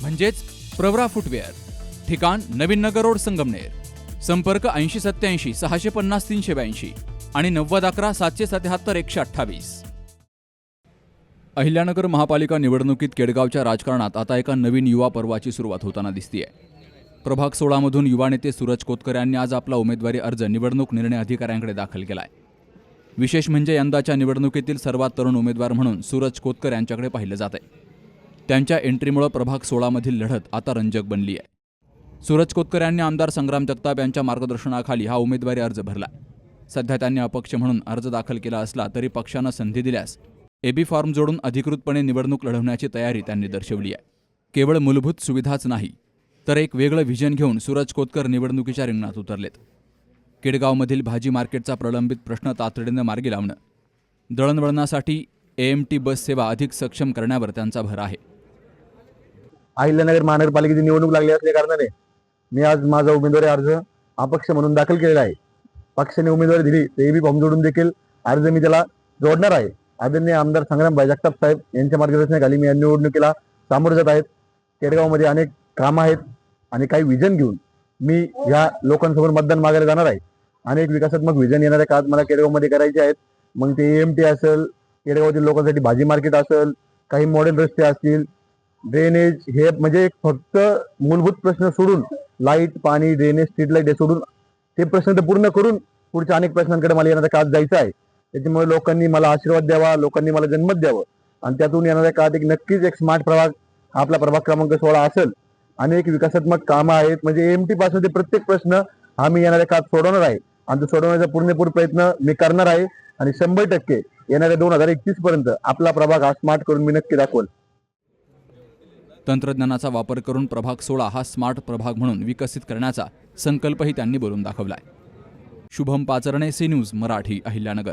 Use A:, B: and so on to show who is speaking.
A: म्हणजेच प्रवरा फुटवेअर ठिकाण नवीन नगर रोड संगमनेर संपर्क ऐंशी सत्याऐंशी सहाशे पन्नास तीनशे ब्याऐंशी आणि नव्वद अकरा सातशे सत्याहत्तर एकशे अठ्ठावीस. अहिल्यानगर महापालिका निवडणुकीत केडगावच्या राजकारणात आता एका नवीन युवा पर्वाची सुरुवात होताना दिसतीये. प्रभाग सोळामधून युवा नेते सूरज कोतकर यांनी आज आपला उमेदवारी अर्ज निवडणूक निर्णय अधिकाऱ्यांकडे दाखल केलाय. विशेष म्हणजे यंदाच्या निवडणुकीतील सर्वात तरुण उमेदवार म्हणून सूरज कोतकर यांच्याकडे पाहिलं जात आहे त्यांच्या एंट्रीमुळं प्रभाग सोळामधील लढत आता रंजक बनली आहे. सूरज कोतकर यांनी आमदार संग्राम जगताप यांच्या मार्गदर्शनाखाली हा उमेदवारी अर्ज भरला. सध्या त्यांनी अपक्ष म्हणून अर्ज दाखल केला असला तरी पक्षानं संधी दिल्यास एबी फॉर्म जोडून अधिकृतपणे निवडणूक लढवण्याची तयारी त्यांनी दर्शवली आहे. केवळ मूलभूत सुविधाच नाही तर एक वेगळं व्हिजन घेऊन सूरज कोतकर निवडणुकीच्या रिंगणात उतरलेत. केडगावमधील भाजी मार्केटचा प्रलंबित प्रश्न तातडीनं मार्गी लावणं दळणवळणासाठी ए एम टी बस सेवा अधिक सक्षम करण्यावर त्यांचा भर आहे.
B: अहिल्यानगर महानगरपालिकेची निवडणूक लागली असल्या कारणाने मी आज माझा उमेदवारी अर्ज अपक्ष म्हणून दाखल केलेला आहे. पक्षाने उमेदवारी दिली ते बी फॉर्म जोडून देखील अर्ज मी त्याला जोडणार आहे. आदरणीय आमदार संग्रामभाई जगताप साहेब यांच्या मार्गदर्शनाखाली मी या निवडणुकीला सामोरं जात आहेत. केडगावमध्ये अनेक कामं आहेत आणि काही विजन घेऊन मी या लोकांसमोर मतदान मागायला जाणार आहे. अनेक विकासात्मक विजन येणाऱ्या काळात मला केडगावमध्ये करायचे आहेत. मग ते एम टी असेल केडगावातील लोकांसाठी भाजी मार्केट असेल काही मॉडेल रस्ते असतील ड्रेनेज हे म्हणजे फक्त मूलभूत प्रश्न सोडून लाइट पाणी ड्रेनेज स्ट्रीट लाइट हे सोडून ते प्रश्न तर पूर्ण करून पुढच्या अनेक प्रश्नांकडे मला येणारा काळ जायचं आहे. त्याच्यामुळे लोकांनी मला आशीर्वाद द्यावा लोकांनी मला जन्मत द्यावं. आणि त्यातून येणाऱ्या काळात एक नक्कीच एक स्मार्ट प्रभाग आपला प्रभाग क्रमांक सोळा असेल. अनेक विकासात्मक कामं आहेत. म्हणजे एम टी पासून ते प्रत्येक प्रश्न हा मी येणाऱ्या काळात सोडवणार आहे. आणि तो सोडवण्याचा पूर्णपूर प्रयत्न मी करणार आहे. आणि शंभर टक्के येणाऱ्या दोन हजार एकतीस पर्यंत आपला प्रभाग हा स्मार्ट करून मी नक्की दाखवल.
A: तंत्रज्ञानाचा वापर करून प्रभाग सोळा हा स्मार्ट प्रभाग म्हणून विकसित करण्याचा संकल्पही त्यांनी बोलून दाखवलाय. Shubham Pacharne C news Marathi Ahilyanagar.